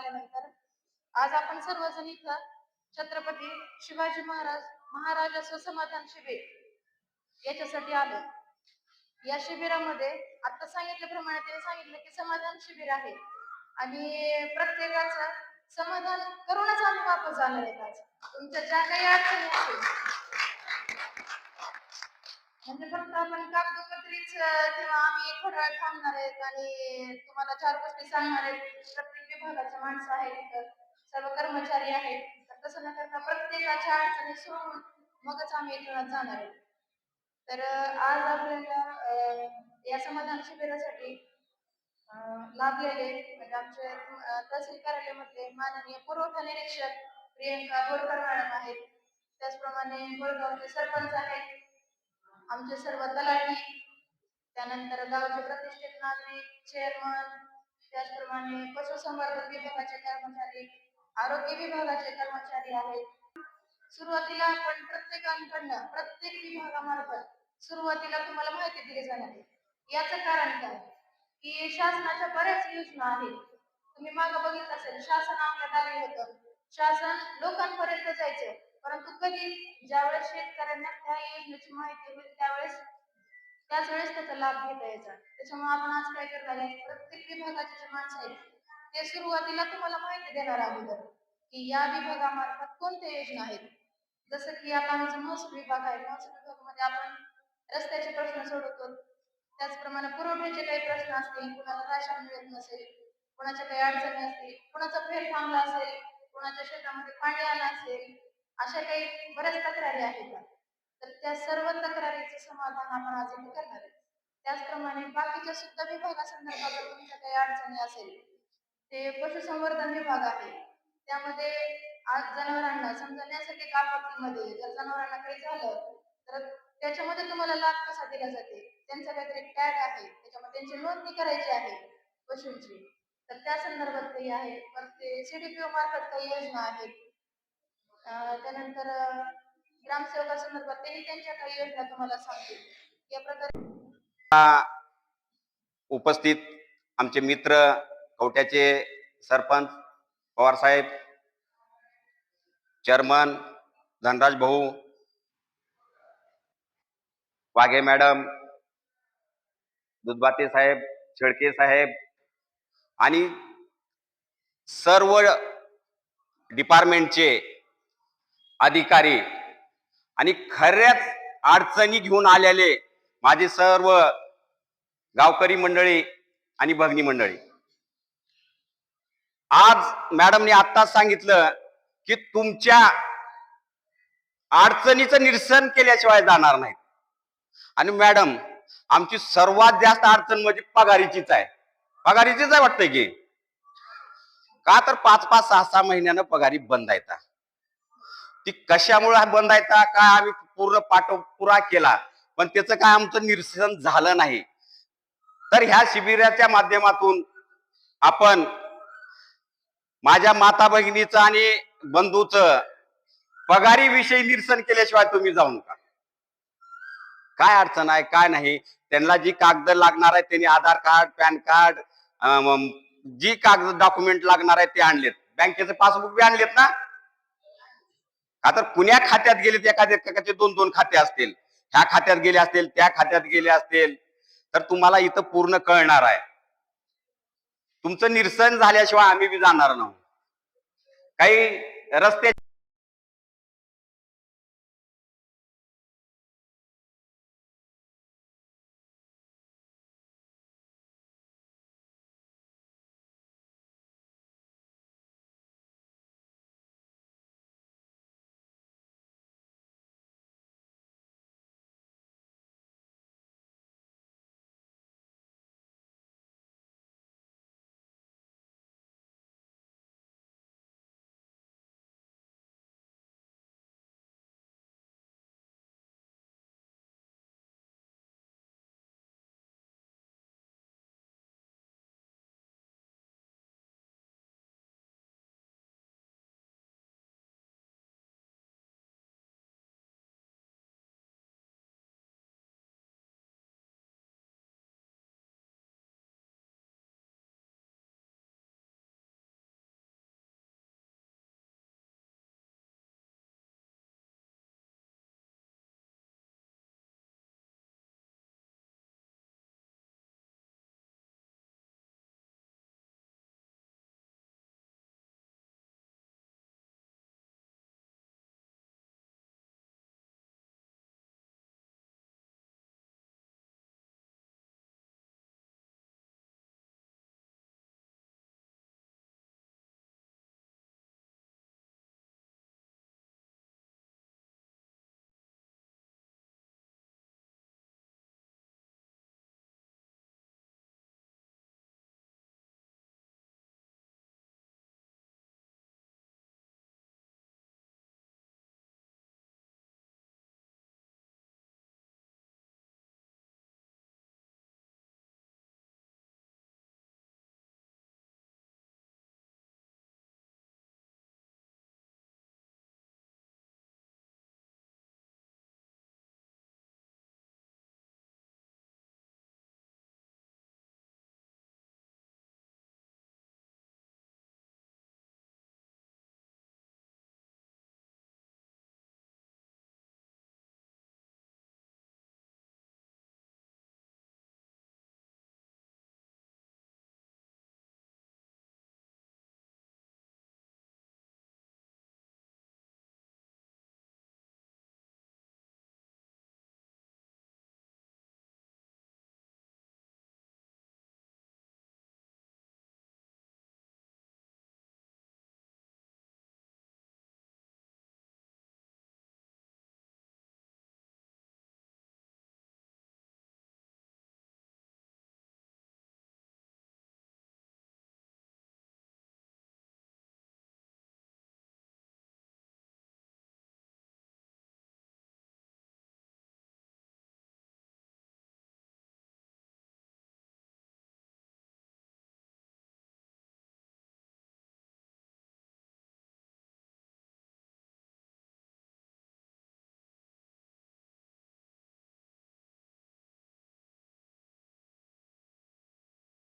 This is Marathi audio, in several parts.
आल्यानंतर आज आपण सर्वजण इथं छत्रपती शिवाजी महाराज महाराज स्वसमाधान शिबिर याच्यासाठी आलो. या शिबिरामध्ये आता सांगितल्याप्रमाणे त्यांनी सांगितलं की समाधान शिबिर आहे. आणि प्रत्येकाचं समाधान करूनच आम्ही वापस जाणार आहे आज. तुमच्या ज्या काही अडचणी असतील. म्हणजे फक्त आपण कागदोपत्रीच किंवा आम्ही थोडा वेळ थांबणार आहेत आणि तुम्हाला चार गोष्टी सांगणार आहेत. विभागाचे माणसं आहेत सर्व कर्मचारी आहेत. तर तसं न करता प्रत्येकाच्या अडचणी सोडून मगच आम्ही इथून जाणार आहे. तर आज आपल्याला या समाधान शिबिरासाठी लाभलेले म्हणजे आमचे तहसील कार्यालयामधले माननीय पुरवठा निरीक्षक प्रियंका बोरकर मॅडम आहेत. त्याचप्रमाणे बोरगावचे सरपंच आहेत. आमचे सर्व तलाठी त्यानंतर गावचे प्रतिष्ठित नागरिक चेअरमन त्याचप्रमाणे पशुसंवर्धन विभागाचे कर्मचारी आरोग्य विभागाचे कर्मचारी आहेत. सुरुवातीला आपण प्रत्येकांकडनं प्रत्येक विभागामार्फत सुरुवातीला तुम्हाला माहिती दिली जाणार आहे. याचं कारण काय? की शासनाच्या बऱ्याच योजना आहेत. तुम्ही मागं बघितलं असेल शासन आपल्यात आले होतं. शासन लोकांपर्यंत जायचं. परंतु कधी? ज्यावेळेस शेतकऱ्यांना त्या योजनेची माहिती होईल त्यावेळेस त्याच वेळेस त्याचा लाभ घेता यायचा. त्याच्यामुळे आपण आज काय करणार आहे प्रत्येक विभागाचे जे माणसं आहेत ते सुरुवातीला तुम्हाला माहिती देणार अगोदर की या विभागामार्फत कोणत्या योजना आहेत. जसं की आता आमचा महसूल विभाग आहे महसूल विभागामध्ये आपण रस्त्याचे प्रश्न सोडवतो. त्याचप्रमाणे पुरवठ्याचे काही प्रश्न असतील कुणाला राशन मिळत नसेल कुणाच्या काही अडचणी असतील कुणाचा फेर थांबला असेल कुणाच्या शेतामध्ये पाणी आलं असेल अशा काही बऱ्याच तक्रारी आहेत. तर त्या सर्व तक्रारीचं समाधान आपण आज करणार आहे. त्याचप्रमाणे बाकीच्या सुद्धा विभागासंदर्भात जर तुमच्या काही अडचणी असेल ते पशुसंवर्धन विभाग आहे. त्यामध्ये आज जनावरांना समजा नैसर्गिक आपत्तीमध्ये जर जनावरांना काही झालं तर त्याच्यामध्ये तुम्हाला लाभ कसा दिला जाते? त्यांचा काहीतरी टॅग आहे त्याच्यामध्ये त्यांची नोंदणी करायची आहे पशूंची. तर त्या संदर्भात काही आहे. परत ते सीडीपीओ मार्फत काही योजना आहेत. त्यानंतर संदर्भात त्यांनी त्यांच्या काही योजना तुम्हाला सांगतील. या प्रकारे उपस्थित आमचे मित्र कवट्याचे सरपंच पवारसाहेब चेअरमन धनराज भाऊ वाघे मॅडम दुधबाते साहेब शेळके साहेब आणि सर्व डिपार्टमेंटचे अधिकारी आणि खऱ्याच अडचणी घेऊन आलेले माझे सर्व गावकरी मंडळी आणि भगनी मंडळी. आज मॅडमने आत्ताच सांगितलं की तुमच्या अडचणीचं निरसन केल्याशिवाय जाणार नाही आणि मॅडम आमची सर्वात जास्त अडचण म्हणजे पगारीचीच आहे. पगारीचीच आहे वाटतंय की. का तर पाच पाच सहा सहा महिन्यानं पगारी बंद आहेत. ती कशामुळे बंदायचा काय आम्ही पूर्ण पाठपुरा केला. पण त्याचं काय आमचं निरसन झालं नाही. तर ह्या शिबिराच्या माध्यमातून आपण माझ्या माता भगिनीचं आणि बंधूच पगारी विषयी निरसन केल्याशिवाय तुम्ही जाऊ नका काय अडचण आहे काय नाही? त्यांना जी कागद लागणार आहे त्यांनी आधार कार्ड पॅन कार्ड जी कागद डॉक्युमेंट लागणार आहे ते आणलेत. बँकेचे पासबुक बी आणलेत ना? आता कुण्या खात्यात गेलेत एखाद्या एकाचे दोन दोन खाते असतील? ह्या खात्यात गेले असतील त्या खात्यात गेले असतील? तर तुम्हाला इथं पूर्ण कळणार आहे. तुमचं निरसन झाल्याशिवाय आम्ही बी जाणार नाही. काही रस्ते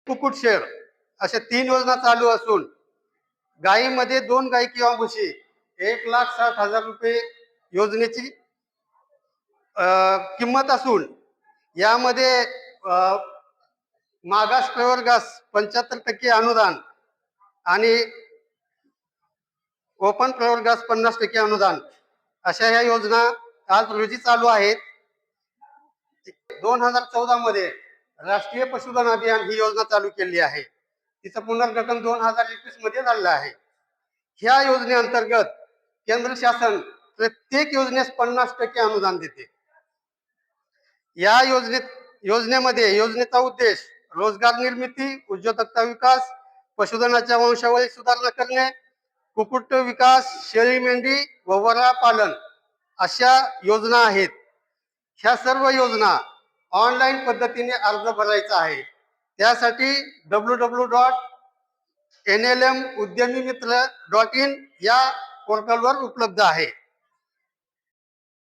कुक्कुट शेड अशा तीन योजना चालू असून गायीमध्ये दोन गायी किंवा म्हशी एक लाख साठ हजार रुपये योजनेची किंमत असून यामध्ये मागास प्रवर्गास पंच्याहत्तर टक्के अनुदान आणि ओपन प्रवर्गास पन्नास टक्के अनुदान अशा ह्या योजना आज रोजी चालू आहेत. दोन हजार चौदा मध्ये राष्ट्रीय पशुधन अभियान ही योजना चालू केली आहे. तिचं पुनर्गठन दोन हजार एकवीसमध्ये झालेलं आहे. ह्या योजनेअंतर्गत केंद्र शासन प्रत्येक योजनेस पन्नास टक्के अनुदान देते. या योजनेत योजनेमध्ये योजनेचा उद्देश रोजगार निर्मिती उद्योजकता विकास पशुधनाच्या वंशावळी सुधारणा करणे कुक्कुट विकास शेळी मेंढी व वरा पालन अशा योजना आहेत. ह्या सर्व योजना ऑनलाईन पद्धतीने अर्ज भरायचा आहे. त्यासाठी W W dot N L M Udyami Mitra dot in या पोर्टलवर उपलब्ध आहे.